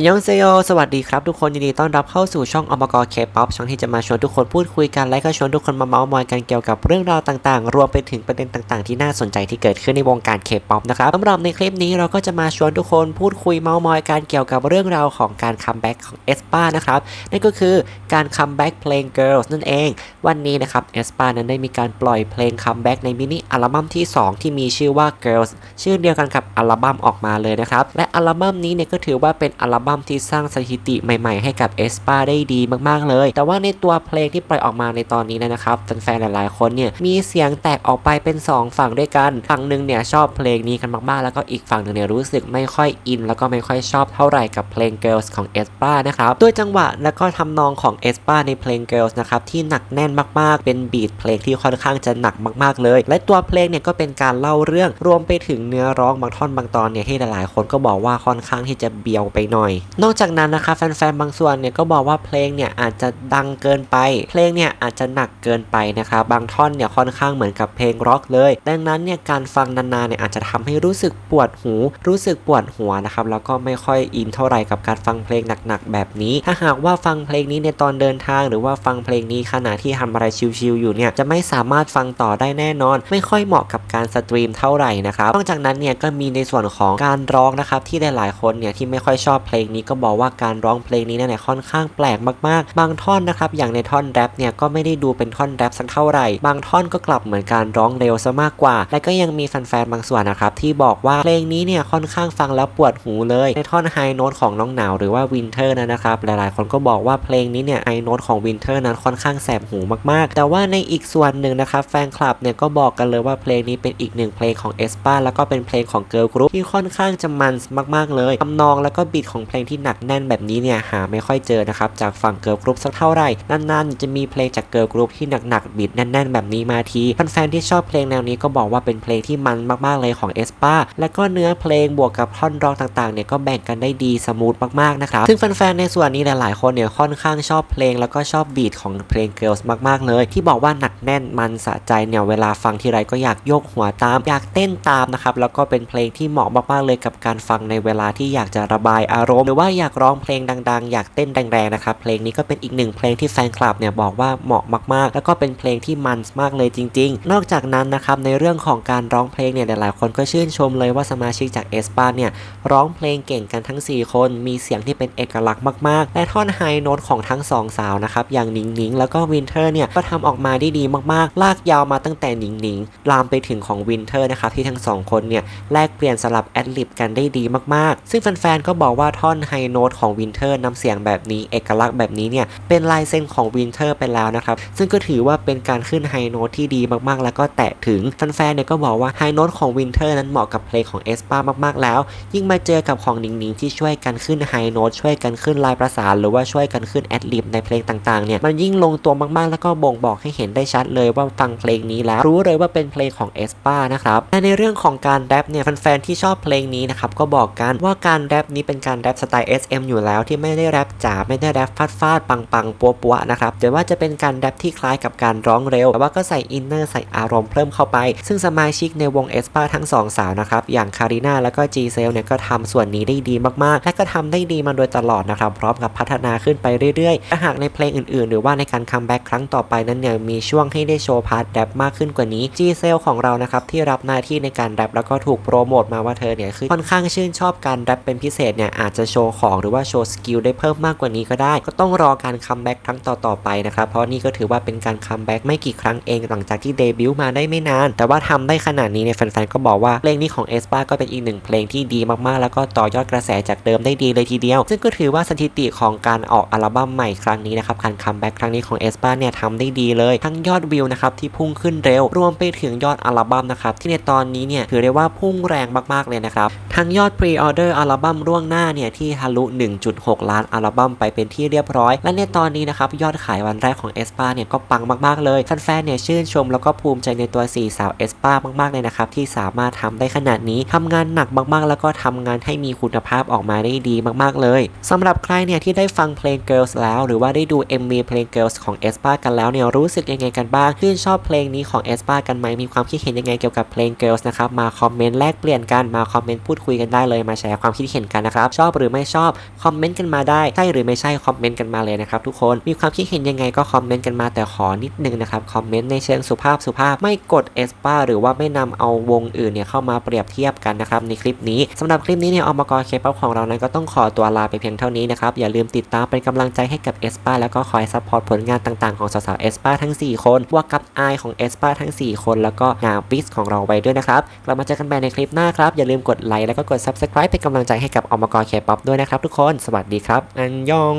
อันยองเซโยสวัสดีครับทุกคนยินดีต้อนรับเข้าสู่ช่องอมกรเคป๊อปช่องที่จะมาชวนทุกคนพูดคุยกัน และก็ชวนทุกคนมาเมาส์มอยกันเกี่ยวกับเรื่องราวต่างๆ รวมไปถึงประเด็นต่างๆ ที่น่าสนใจที่เกิดขึ้นในวงการเคป๊อปนะครับสำหรับในคลิปนี้เราก็จะมาชวนทุกคนพูดคุยเมาส์มอยกันเกี่ยวกับเรื่องราวของการคัมแบ็กของเอสปานะครับนั่นก็คือการคัมแบ็กเพลง Girls นั่นเอง วันนี้นะครับเอสปานั้นได้มีการปล่อยเพลงคัมแบ็กในมินิอัลบั้มที่ 2 ที่มีชื่อว่า Girls ชื่อเดียวกันกับอัลบั้มออกมาเลยนะครับและอัลบั้มนี้เนี่ยก็ถือว่าเป็นอัลบั้มที่สร้างสถิติใหม่ๆให้กับเอสปาได้ดีมากๆเลย แต่ว่าในตัวเพลงที่ปล่อยออกมาในตอนนี้นะครับแฟนๆหลายๆคนเนี่ยมีเสียงแตกออกไปเป็น 2 ฝั่งด้วยกัน ฝั่งหนึ่งเนี่ยชอบเพลงนี้กันมากๆ แล้วก็อีกฝั่งหนึ่งเนี่ยรู้สึกไม่ค่อยอิน แล้วก็ไม่ค่อยชอบเท่าไหร่กับเพลง Girls ของเอสปานะครับด้วยจังหวะและก็ทำนองของเอสปาในเพลง Girls นะครับที่หนักแน่นมากๆ เป็นบีทเพลงที่ค่อนข้างจะหนักมากๆ เลย และตัวเพลงเนี่ยก็เป็นการเล่าเรื่องรวมไปถึงเนื้อร้องบางท่อนบางตอนเนี่ยที่หลายๆ คนก็บอกว่าค่อนข้างที่จะเบียวไปหน่อยนอกจากนั้นนะคะแฟนๆบางส่วนเนี่ยก็บอกว่าเพลงเนี่ยอาจจะดังเกินไป เพลงเนี่ยอาจจะหนักเกินไปนะครับบางท่อนเนี่ยค่อนข้างเหมือนกับเพลงร็อกเลย ดังนั้นเนี่ยการฟังนานๆเนี่ยอาจจะทำให้รู้สึกปวดหู รู้สึกปวดหัวนะครับแล้วก็ไม่ค่อยอินเท่าไหร่กับการฟังเพลงหนักๆแบบนี้ ถ้าหากว่าฟังเพลงนี้ในตอนเดินทาง หรือว่าฟังเพลงนี้ขณะที่ทำอะไรชิลๆอยู่เนี่ยจะไม่สามารถฟังต่อได้แน่นอน ไม่ค่อยเหมาะกับการสตรีมเท่าไหร่นะครับนอกจากนั้นเนี่ยก็มีในส่วนของการร้องนะครับที่หลายๆคนเนี่ยที่ไม่ค่อยชอบเพลงงนี้ก็บอกว่าการร้องเพลงนี้เนี่ยค่อนข้างแปลกมากๆ บางท่อนนะครับอย่างในท่อนแรปเนี่ยก็ไม่ได้ดูเป็นท่อนแรปสักเท่าไหร่ บางท่อนก็กลับเหมือนการร้องเร็วซะมากกว่า และก็ยังมีแฟนๆบางส่วนนะครับที่บอกว่าเพลงนี้เนี่ยค่อนข้างฟังแล้วปวดหูเลย ในท่อนไฮโน้ตของน้องหนาวหรือว่าวินเทอร์นะครับหลายๆ คนก็บอกว่าเพลงนี้เนี่ยไฮโน้ตของวินเทอร์นั้นค่อนข้างแสบหูมากๆ แต่ว่าในอีกส่วนหนึ่งนะครับแฟนคลับเนี่ยก็บอกกันเลยว่าเพลงนี้เป็นอีกหนึ่งเพลงของเอสปาแล้วก็เป็นเพลงของเกิร์ลกรุ๊ปที่ค่อนข้างจะมันมากๆเลยทำนองแล้วก็บีทของเพลงที่หนักแน่นแบบนี้เนี่ยหาไม่ค่อยเจอนะครับจากฝั่งเกิร์ลกรุ๊ปสักเท่าไหร่นานๆจะมีเพลงจากเกิร์ลกรุ๊ปที่หนักๆบีทแน่นๆ แบบนี้มาทีแฟนๆที่ชอบเพลงแนวนี้ก็บอกว่าเป็นเพลงที่มันมากๆเลยของเอสปาและก็เนื้อเพลงบวกกับท่อนร้องต่างๆเนี่ยก็แบ่งกันได้ดีสมูทมากๆนะครับซึ่งแฟนๆในส่วนนี้หลายๆคนเนี่ยค่อนข้างชอบเพลงแล้วก็ชอบบีทของเพลง Girls มากๆเลย ที่บอกว่าหนักแน่นมันสะใจเนี่ยเวลาฟังทีไรก็อยากโยกหัวตาม อยากเต้นตามนะครับแล้วก็เป็นเพลงที่เหมาะมากๆเลยกับการฟังในเวลาที่อยากจะระบายอารมณ์หรือว่าอยากร้องเพลงดังๆ อยากเต้นแรงๆนะครับเพลงนี้ก็เป็นอีกหนึ่งเพลงที่แฟนคลับเนี่ยบอกว่าเหมาะมากๆ แล้วก็เป็นเพลงที่มันมากเลยจริง ๆ นอกจากนั้นนะครับในเรื่องของการร้องเพลงเนี่ยหลายๆคนก็ชื่นชมเลยว่าสมาชิกจากเอสปาเนี่ยร้องเพลงเก่งกันทั้ง 4 คน มีเสียงที่เป็นเอกลักษณ์มากๆ และท่อนไฮโน้ตของทั้งสองสาวนะครับอย่างหนิงหนิงแล้วก็วินเทอร์เนี่ยก็ทำออกมาได้ดีมากๆ ลากยาวมาตั้งแต่หนิงหนิงลามไปถึงของวินเทอร์นะครับที่ทั้งสองคนเนี่ยแลกเปลี่ยนสลับแอดลิบกันได้ดีมากๆ ซึ่งแฟนๆก็บอกว่าท่อนไฮโน้ตของวินเทอร์นำเสียงแบบนี้เอกลักษณ์แบบนี้เนี่ยเป็นลายเซ็นของวินเทอร์ไปแล้วนะครับ ซึ่งก็ถือว่าเป็นการขึ้นไฮโน้ตที่ดีมากๆ แล้วก็แตะถึงแฟนๆเนี่ยก็บอกว่าไฮโน้ตของวินเทอร์นั้นเหมาะกับเพลงของเอสปามากๆ แล้ว ยิ่งมาเจอกับของนิงนิงที่ช่วยกันขึ้นไฮโน้ตช่วยกันขึ้นลายประสานหรือว่าช่วยกันขึ้นแอดลิบในเพลงต่างๆเนี่ยมันยิ่งลงตัวมากๆ แล้วก็บ่งบอกให้เห็นได้ชัดเลยว่าฟังเพลงนี้แล้ว รู้เลยว่าเป็นเพลงของเอสปานะครับและในเรื่องของการแรปเนี่ยแฟนๆที่ชอบเพลงนี้นะครับก็บอกกันว่าการแรปนี้เป็นการแรปสไตล์ SM อยู่แล้วที่ไม่ได้แรปจ๋าไม่ได้แรปฟาดฟาดปังปังปัวปัวนะครับแต่ว่าจะเป็นการแรปที่คล้ายกับการร้องเร็ว แต่ว่าก็ใส่อินเนอร์ใส่อารมณ์เพิ่มเข้าไป ซึ่งสมาชิกในวงเอสปาทั้งสองสาวนะครับอย่างคาริน่าแล้วก็จีเซลเนี่ยก็ทำส่วนนี้ได้ดีมากๆ และก็ทำได้ดีมาโดยตลอดนะครับพร้อมกับพัฒนาขึ้นไปเรื่อยๆถ้าหากในเพลงอื่นๆ หรือว่าในการคัมแบ็กครั้งต่อไปนั้นเนี่ยมีช่วงให้ได้โชว์พาร์ทแรปมากขึ้นกว่านี้จีเซลของเรานะครับที่รับหน้าที่ในการแรปแล้วก็ถูกโปรโมทมาว่าเธอเนี่ยคือค่อนข้างชื่นชอบการแรปเป็นพิเศษเนี่ยอาจจะโชว์ของหรือว่าโชว์สกิลได้เพิ่มมากกว่านี้ก็ได้ ก็ต้องรอการคัมแบ็กครั้งต่อๆไปนะครับ เพราะนี่ก็ถือว่าเป็นการคัมแบ็กไม่กี่ครั้งเองหลังจากที่เดบิวต์มาได้ไม่นาน แต่ว่าทำได้ขนาดนี้เนี่ยแฟนๆก็บอกว่าเพลงนี้ของเอสปาก็เป็นอีกหนึ่งเพลงที่ดีมากๆ แล้วก็ต่อยอดกระแสจากเดิมได้ดีเลยทีเดียว ซึ่งก็ถือว่าสถิติของการออกอัลบั้มใหม่ครั้งนี้นะครับการคัมแบ็กครั้งนี้ของเอสปาเนี่ยทำได้ดีเลยทั้งยอดวิวนะครับที่พุ่งขึ้นเร็ว รวมไปถึงยอดอัลบั้มนะครับที่ในตอนนี้เนี่ยถือได้ว่าพุ่งแรงมากๆเลยนะครับทั้งยอดพรีออเดอร์อัลบั้มล่วงหน้าเนี่ยททะลุ 1.6 ล้านอัลบั้มไปเป็นที่เรียบร้อย และในตอนนี้นะครับยอดขายวันแรกของเอสปาเนี่ยก็ปังมากๆเลยแฟนๆเนี่ยชื่นชมแล้วก็ภูมิใจในตัว4สาวเอสปามากๆเลยนะครับที่สามารถทำได้ขนาดนี้ทำงานหนักมากๆ แล้วก็ทำงานให้มีคุณภาพออกมาได้ดีมากๆเลยสำหรับใครเนี่ยที่ได้ฟังเพลง Girls แล้ว หรือว่าได้ดู MV เพลง Girls ของเอสปากันแล้วเนี่ยรู้สึกยังไงกันบ้างชื่นชอบเพลงนี้ของเอสปากันไหมมีความคิดเห็นยังไงเกี่ยวกับเพลง Girls นะครับมาคอมเมนต์แลกเปลี่ยนกันมาคอมเมนต์พูดคุยกันได้เลยมาแชร์ความคิดเห็นกันนะครับชอบหรือรือไม่ชอบคอมเมนต์กันมาได้ใช่หรือไม่ใช่คอมเมนต์กันมาเลยนะครับทุกคนมีความคิดเห็นยังไงก็คอมเมนต์กันมาแต่ขอนิดนึงนะครับคอมเมนต์ในเชิงสุภาพสุภาพไม่กดเอสปาหรือว่าไม่นำเอาวงอื่นเนี่ยเข้ามาเปรียบเทียบกันนะครับในคลิปนี้สำหรับคลิปนี้เนี่ยอมกรเคป๊อปของเรานั้นก็ต้องขอตัวลาไปเพียงเท่านี้นะครับอย่าลืมติดตามเป็นกำลังใจให้กับเอสปาแล้วก็คอยซัพพอร์ตผลงานต่างๆของสาวๆเอสปาทั้ง 4 คนบวกกับไอของเอสปาทั้ง 4 คน แล้วก็งานบิสของเราไว้ด้วยนะครับกลับมาเจอกันใหม่ในคลิปหน้าครับอย่าลืมกดไลค์แล้วก็กด subscribe เป็นกำลังใจให้กับอมกรเคป๊อปด้วยนะครับทุกคน สวัสดีครับ อันยอง